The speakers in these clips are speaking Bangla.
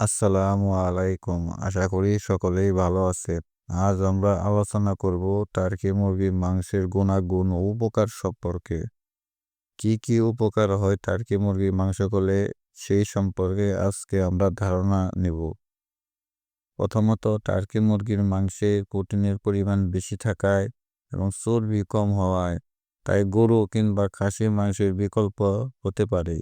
আসসালামু আলাইকুম। আশা করি সকলেই ভালো আছে আজ আমরা আলোচনা করব টার্কি মুরগির মাংসের গুণাগুণ ও উপকার সম্পর্কে। কি কি উপকার হয় টার্কি মুরগির মাংস করলে সেই সম্পর্কে আজকে আমরা ধারণা নেব। প্রথমত, টার্কি মুরগির মাংসে প্রোটিনের পরিমাণ বেশি থাকায় এবং চর্বি কম হওয়ায়, তাই গরু কিংবা খাসির মাংসের বিকল্প হতে পারে।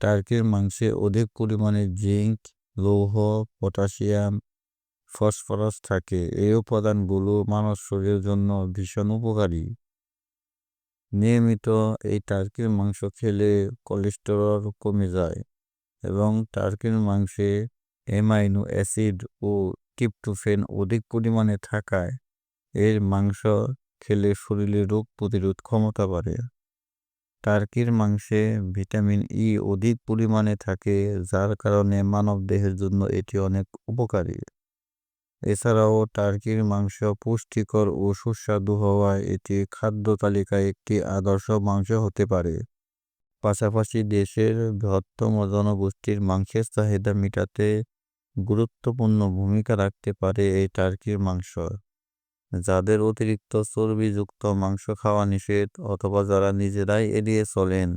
টার্কির মাংসে অধিক পরিমাণে জিঙ্ক লৌহ, পটাশিয়াম, ফসফরাস থাকে। এই উপাদানগুলো মানব শরীরের জন্য ভীষণ উপকারী। নিয়মিত এই টার্কির মাংস খেলে কোলেস্টেরল কমে যায় এবং টার্কির মাংসে অ্যামাইনো অ্যাসিড ও টিপটোফেন অধিক পরিমাণে থাকায় এর মাংস খেলে শরীরে রোগ প্রতিরোধ ক্ষমতা বাড়ে। টার্কির মাংসে ভিটামিন ই অধিক পরিমাণে থাকে, যার কারণে মানব দেহের জন্য এটি অনেক উপকারী। এছাড়াও টার্কির মাংস পুষ্টিকর ও সুস্বাদু হওয়ায় এটি খাদ্য তালিকায় একটি আদর্শ মাংস হতে পারে। পাশাপাশি দেশের বৃহত্তম জনগোষ্ঠীর মাংসের চাহিদা মেটাতে গুরুত্বপূর্ণ ভূমিকা রাখতে পারে এই টার্কির মাংস। যাদের অতিরিক্ত চর্বিযুক্ত মাংস খাওয়া নিষেধ অথবা যারা নিজেরাই এড়িয়ে চলেন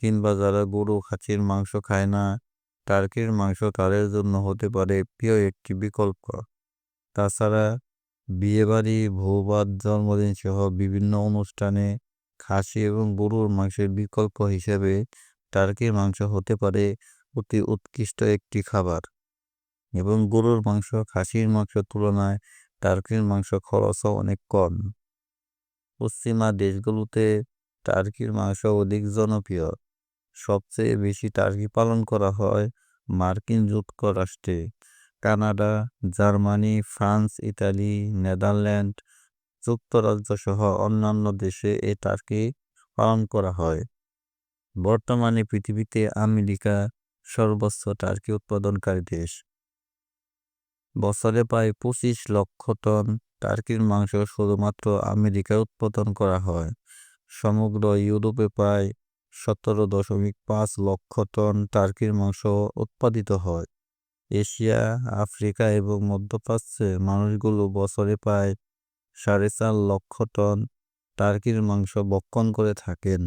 কিংবা যারা গরু, খাসির মাংস খায় না, টার্কির মাংস তাদের জন্য হতে পারে প্রিয় একটি বিকল্প। তাছাড়া বিয়েবাড়ি, ভূবাদ জন্মদিন সহ বিভিন্ন অনুষ্ঠানে খাসি এবং গরুর মাংসের বিকল্প হিসেবে টার্কির মাংস হতে পারে অতি উৎকৃষ্ট একটি খাবার। এবং গরুর মাংস, খাসির মাংসের তুলনায় টার্কির মাংস খরচও অনেক কম। পশ্চিমা দেশগুলোতে টার্কির মাংস অধিক জনপ্রিয়। সবচেয়ে বেশি টার্কি পালন করা হয় মার্কিন যুক্তরাষ্ট্রে। Canada, Germany, France, Italy, Netherland যুক্তরাজ্য সহ অন্যান্য দেশে এ টার্কি পালন করা হয়। বর্তমানে পৃথিবীতে আমেরিকা সর্বোচ্চ টার্কি উৎপাদনকারী দেশ। বছরে প্রায় পঁচিশ লক্ষ টন টার্কির মাংস শুধুমাত্র আমেরিকায় উৎপাদন করা হয়। সমগ্র ইউরোপে প্রায় সতেরো দশমিক পাঁচ লক্ষ টন টার্কির মাংস উৎপাদিত হয়। এশিয়া, আফ্রিকা এবং মধ্যপ্রাচ্যের মানুষগুলো বছরে প্রায় সাড়ে চার লক্ষ টন টার্কির মাংস ভক্ষণ করে থাকেন।